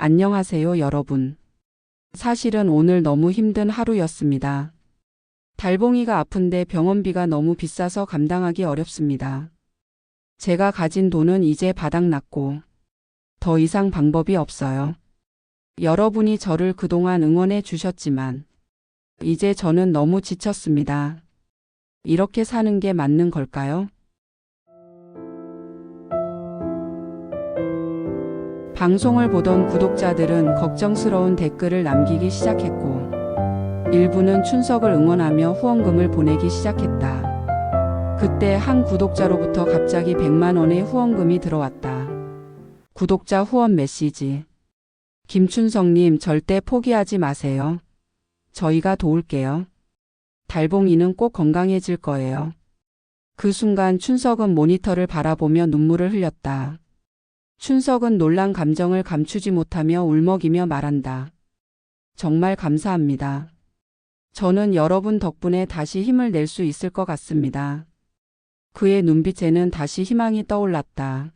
안녕하세요, 여러분. 사실은 오늘 너무 힘든 하루였습니다. 달봉이가 아픈데 병원비가 너무 비싸서 감당하기 어렵습니다. 제가 가진 돈은 이제 바닥났고, 더 이상 방법이 없어요. 여러분이 저를 그동안 응원해 주셨지만, 이제 저는 너무 지쳤습니다. 이렇게 사는 게 맞는 걸까요? 방송을 보던 구독자들은 걱정스러운 댓글을 남기기 시작했고, 일부는 춘석을 응원하며 후원금을 보내기 시작했다. 그때 한 구독자로부터 갑자기 100만 원의 후원금이 들어왔다. 구독자 후원 메시지. 김춘석님 절대 포기하지 마세요. 저희가 도울게요. 달봉이는 꼭 건강해질 거예요. 그 순간 춘석은 모니터를 바라보며 눈물을 흘렸다. 춘석은 놀란 감정을 감추지 못하며 울먹이며 말한다. 정말 감사합니다. 저는 여러분 덕분에 다시 힘을 낼 수 있을 것 같습니다. 그의 눈빛에는 다시 희망이 떠올랐다.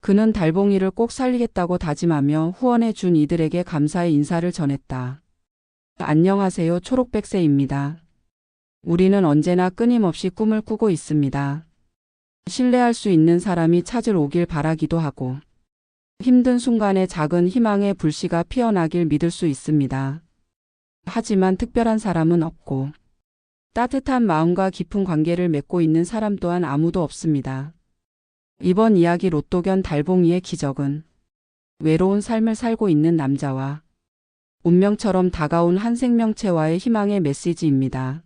그는 달봉이를 꼭 살리겠다고 다짐하며 후원해 준 이들에게 감사의 인사를 전했다. 안녕하세요. 초록백세입니다. 우리는 언제나 끊임없이 꿈을 꾸고 있습니다. 신뢰할 수 있는 사람이 찾을 오길 바라기도 하고, 힘든 순간에 작은 희망의 불씨가 피어나길 믿을 수 있습니다. 하지만 특별한 사람은 없고, 따뜻한 마음과 깊은 관계를 맺고 있는 사람 또한 아무도 없습니다. 이번 이야기 로또견 달봉이의 기적은 외로운 삶을 살고 있는 남자와 운명처럼 다가온 한 생명체와의 희망의 메시지입니다.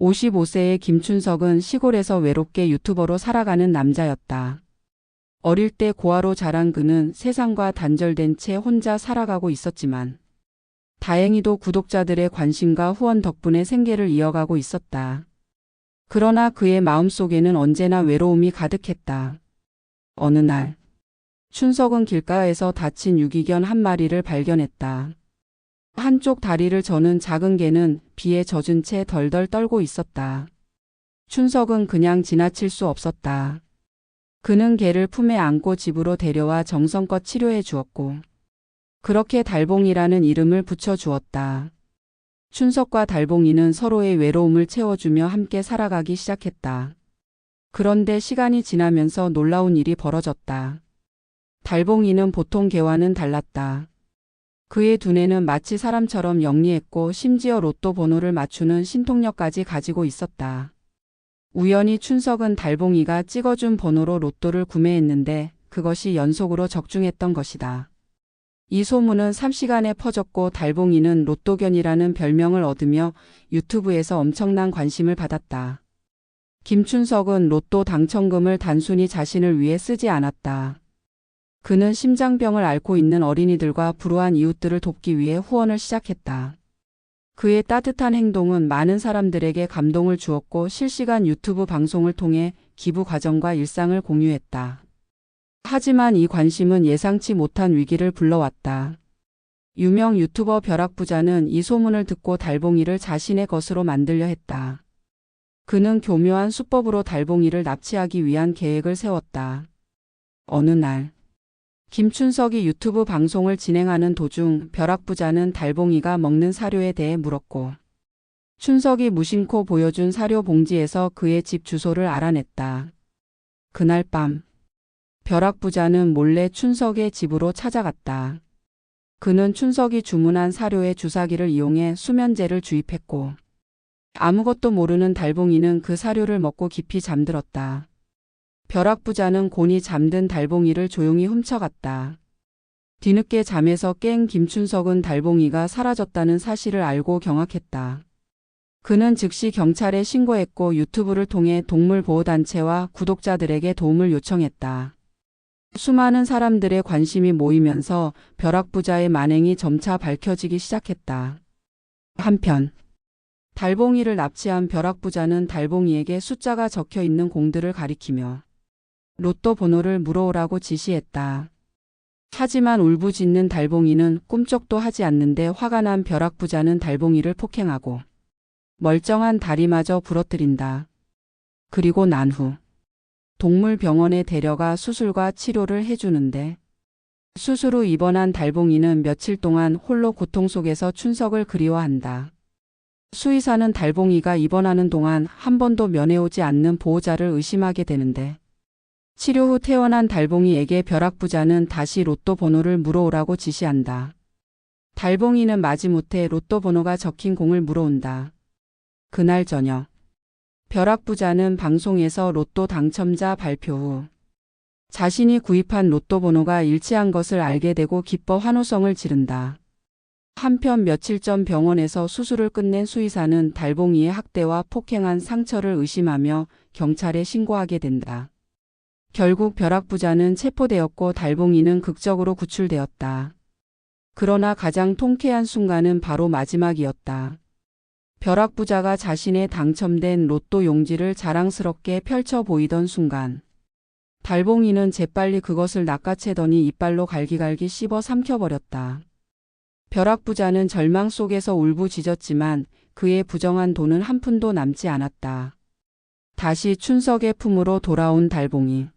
55세의 김춘석은 시골에서 외롭게 유튜버로 살아가는 남자였다. 어릴 때 고아로 자란 그는 세상과 단절된 채 혼자 살아가고 있었지만 다행히도 구독자들의 관심과 후원 덕분에 생계를 이어가고 있었다. 그러나 그의 마음속에는 언제나 외로움이 가득했다. 어느 날, 춘석은 길가에서 다친 유기견 한 마리를 발견했다. 한쪽 다리를 저는 작은 개는 비에 젖은 채 덜덜 떨고 있었다. 춘석은 그냥 지나칠 수 없었다. 그는 개를 품에 안고 집으로 데려와 정성껏 치료해 주었고, 그렇게 달봉이라는 이름을 붙여 주었다. 춘석과 달봉이는 서로의 외로움을 채워주며 함께 살아가기 시작했다. 그런데 시간이 지나면서 놀라운 일이 벌어졌다. 달봉이는 보통 개와는 달랐다. 그의 두뇌는 마치 사람처럼 영리했고 심지어 로또 번호를 맞추는 신통력까지 가지고 있었다. 우연히 춘석은 달봉이가 찍어준 번호로 로또를 구매했는데 그것이 연속으로 적중했던 것이다. 이 소문은 3시간에 퍼졌고 달봉이는 로또견이라는 별명을 얻으며 유튜브에서 엄청난 관심을 받았다. 김춘석은 로또 당첨금을 단순히 자신을 위해 쓰지 않았다. 그는 심장병을 앓고 있는 어린이들과 불우한 이웃들을 돕기 위해 후원을 시작했다. 그의 따뜻한 행동은 많은 사람들에게 감동을 주었고 실시간 유튜브 방송을 통해 기부 과정과 일상을 공유했다. 하지만 이 관심은 예상치 못한 위기를 불러왔다. 유명 유튜버 벼락부자는 이 소문을 듣고 달봉이를 자신의 것으로 만들려 했다. 그는 교묘한 수법으로 달봉이를 납치하기 위한 계획을 세웠다. 어느 날, 김춘석이 유튜브 방송을 진행하는 도중 벼락부자는 달봉이가 먹는 사료에 대해 물었고, 춘석이 무심코 보여준 사료 봉지에서 그의 집 주소를 알아냈다. 그날 밤, 벼락부자는 몰래 춘석의 집으로 찾아갔다. 그는 춘석이 주문한 사료의 주사기를 이용해 수면제를 주입했고, 아무것도 모르는 달봉이는 그 사료를 먹고 깊이 잠들었다. 벼락부자는 곤히 잠든 달봉이를 조용히 훔쳐갔다. 뒤늦게 잠에서 깬 김춘석은 달봉이가 사라졌다는 사실을 알고 경악했다. 그는 즉시 경찰에 신고했고 유튜브를 통해 동물보호단체와 구독자들에게 도움을 요청했다. 수많은 사람들의 관심이 모이면서 벼락부자의 만행이 점차 밝혀지기 시작했다. 한편, 달봉이를 납치한 벼락부자는 달봉이에게 숫자가 적혀 있는 공들을 가리키며 로또 번호를 물어오라고 지시했다. 하지만 울부짖는 달봉이는 꿈쩍도 하지 않는데 화가 난 벼락부자는 달봉이를 폭행하고 멀쩡한 다리마저 부러뜨린다. 그리고 난 후 동물병원에 데려가 수술과 치료를 해주는데 수술 후 입원한 달봉이는 며칠 동안 홀로 고통 속에서 춘석을 그리워한다. 수의사는 달봉이가 입원하는 동안 한 번도 면회오지 않는 보호자를 의심하게 되는데 치료 후 퇴원한 달봉이에게 벼락부자는 다시 로또 번호를 물어오라고 지시한다. 달봉이는 마지못해 로또 번호가 적힌 공을 물어온다. 그날 저녁 벼락부자는 방송에서 로또 당첨자 발표 후 자신이 구입한 로또 번호가 일치한 것을 알게 되고 기뻐 환호성을 지른다. 한편 며칠 전 병원에서 수술을 끝낸 수의사는 달봉이의 학대와 폭행한 상처를 의심하며 경찰에 신고하게 된다. 결국 벼락부자는 체포되었고 달봉이는 극적으로 구출되었다. 그러나 가장 통쾌한 순간은 바로 마지막이었다. 벼락부자가 자신의 당첨된 로또 용지를 자랑스럽게 펼쳐 보이던 순간 달봉이는 재빨리 그것을 낚아채더니 이빨로 갈기갈기 씹어 삼켜버렸다. 벼락부자는 절망 속에서 울부짖었지만 그의 부정한 돈은 한 푼도 남지 않았다. 다시 춘석의 품으로 돌아온 달봉이.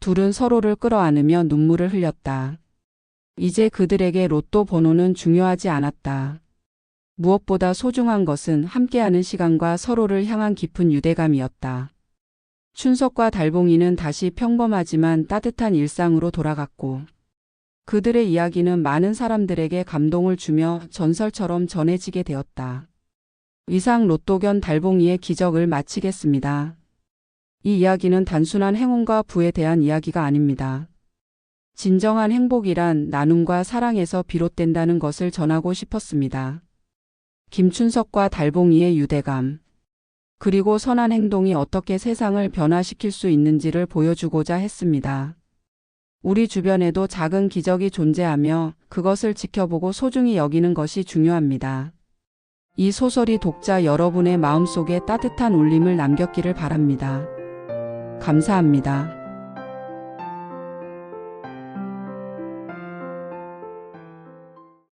둘은 서로를 끌어안으며 눈물을 흘렸다. 이제 그들에게 로또 번호는 중요하지 않았다. 무엇보다 소중한 것은 함께하는 시간과 서로를 향한 깊은 유대감이었다. 춘석과 달봉이는 다시 평범하지만 따뜻한 일상으로 돌아갔고, 그들의 이야기는 많은 사람들에게 감동을 주며 전설처럼 전해지게 되었다. 이상 로또견 달봉이의 기적을 마치겠습니다. 이 이야기는 단순한 행운과 부에 대한 이야기가 아닙니다. 진정한 행복이란 나눔과 사랑에서 비롯된다는 것을 전하고 싶었습니다. 김춘석과 달봉이의 유대감, 그리고 선한 행동이 어떻게 세상을 변화시킬 수 있는지를 보여주고자 했습니다. 우리 주변에도 작은 기적이 존재하며 그것을 지켜보고 소중히 여기는 것이 중요합니다. 이 소설이 독자 여러분의 마음속에 따뜻한 울림을 남겼기를 바랍니다. 감사합니다.